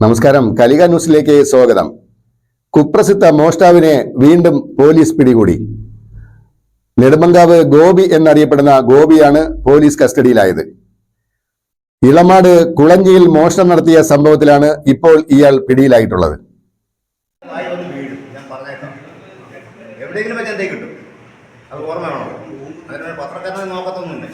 നമസ്കാരം. കലിക ന്യൂസിലേക്ക് സ്വാഗതം. കുപ്രസിദ്ധ മോഷ്ടാവിനെ വീണ്ടും പോലീസ് പിടികൂടി. നെടുമങ്കാവ് ഗോപി എന്നറിയപ്പെടുന്ന ഗോപിയാണ് പോലീസ് കസ്റ്റഡിയിലായത്. ഇളമാട് കുളഞ്ചിയിൽ മോഷണം നടത്തിയ സംഭവത്തിലാണ് ഇപ്പോൾ ഇയാൾ പിടിയിലായിട്ടുള്ളത്. എവിടെയെങ്കിലും കിട്ടും. അത് ഓർമ്മ വേണോ. പത്രക്കാരനെ നോക്കത്തൊന്നുമില്ല.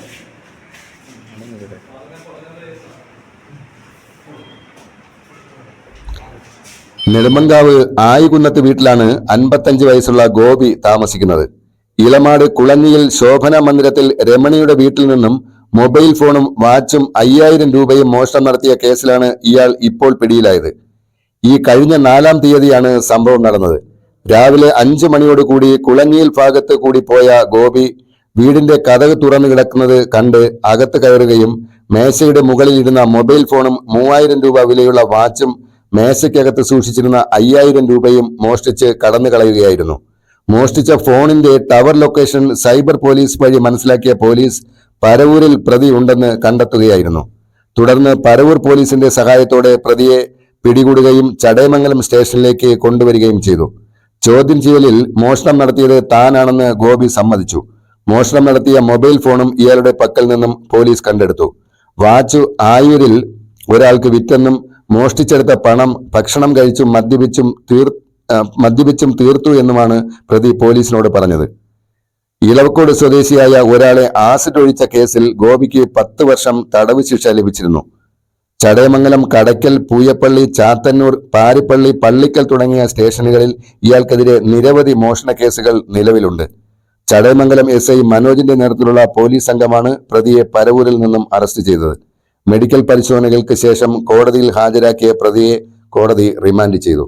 നെടുമങ്കാവ് ആയികുന്നത്ത് വീട്ടിലാണ് അൻപത്തഞ്ച് വയസ്സുള്ള ഗോപി താമസിക്കുന്നത്. ഇളമാട് കുളഞ്ഞിയിൽ ശോഭന മന്ദിരത്തിൽ രമണിയുടെ വീട്ടിൽ നിന്നും മൊബൈൽ ഫോണും വാച്ചും അയ്യായിരം രൂപയും മോഷണം നടത്തിയ കേസിലാണ് ഇയാൾ ഇപ്പോൾ പിടിയിലായത്. ഈ കഴിഞ്ഞ നാലാം തീയതിയാണ് സംഭവം നടന്നത്. രാവിലെ അഞ്ചു മണിയോടുകൂടി കുളഞ്ഞിയിൽ ഭാഗത്ത് കൂടി പോയ ഗോപി വീടിന്റെ കഥക് തുറന്നു കിടക്കുന്നത് കണ്ട് അകത്ത് കയറുകയും മേശയുടെ മുകളിൽ ഇരുന്ന മൊബൈൽ ഫോണും മൂവായിരം രൂപ വിലയുള്ള വാച്ചും മേശയ്ക്കകത്ത് സൂക്ഷിച്ചിരുന്ന അയ്യായിരം രൂപയും മോഷ്ടിച്ച് കടന്നു കളയുകയായിരുന്നു. മോഷ്ടിച്ച ഫോണിന്റെ ടവർ ലൊക്കേഷൻ സൈബർ പോലീസ് വഴി മനസ്സിലാക്കിയ പോലീസ് പരവൂരിൽ പ്രതി ഉണ്ടെന്ന് കണ്ടെത്തുകയായിരുന്നു. തുടർന്ന് പരവൂർ പോലീസിന്റെ സഹായത്തോടെ പ്രതിയെ പിടികൂടുകയും ചടയമംഗലം സ്റ്റേഷനിലേക്ക് കൊണ്ടുവരികയും ചെയ്തു. ചോദ്യം ചെയ്യലിൽ മോഷണം നടത്തിയത് താനാണെന്ന് ഗോപി സമ്മതിച്ചു. മോഷണം നടത്തിയ മൊബൈൽ ഫോണും ഇയാളുടെ പക്കൽ നിന്നും പോലീസ് കണ്ടെടുത്തു. വാച്ചു ആയൂരിൽ ഒരാൾക്ക് വിറ്റെന്നും മോഷ്ടിച്ചെടുത്ത പണം ഭക്ഷണം കഴിച്ചും മദ്യപിച്ചും തീർ മദ്യപിച്ചും തീർത്തു എന്നുമാണ് പ്രതി പോലീസിനോട് പറഞ്ഞത്. ഇലവക്കോട് സ്വദേശിയായ ഒരാളെ ആസിഡ് ഒഴിച്ച കേസിൽ ഗോപിക്ക് പത്ത് വർഷം തടവ് ശിക്ഷ ലഭിച്ചിരുന്നു. ചടയമംഗലം കടയ്ക്കൽ പൂയപ്പള്ളി ചാത്തന്നൂർ പാരിപ്പള്ളി പള്ളിക്കൽ തുടങ്ങിയ സ്റ്റേഷനുകളിൽ ഇയാൾക്കെതിരെ നിരവധി മോഷണ കേസുകൾ നിലവിലുണ്ട്. ചടയമംഗലം എസ് ഐ മനോജിന്റെ നേതൃത്വത്തിലുള്ള പോലീസ് സംഘമാണ് പ്രതിയെ പരവൂരിൽ നിന്നും അറസ്റ്റ് ചെയ്തത്. മെഡിക്കൽ പരിശോധനകൾക്ക് ശേഷം കോടതിയിൽ ഹാജരാക്കിയ പ്രതിയെ കോടതി റിമാൻഡ് ചെയ്തു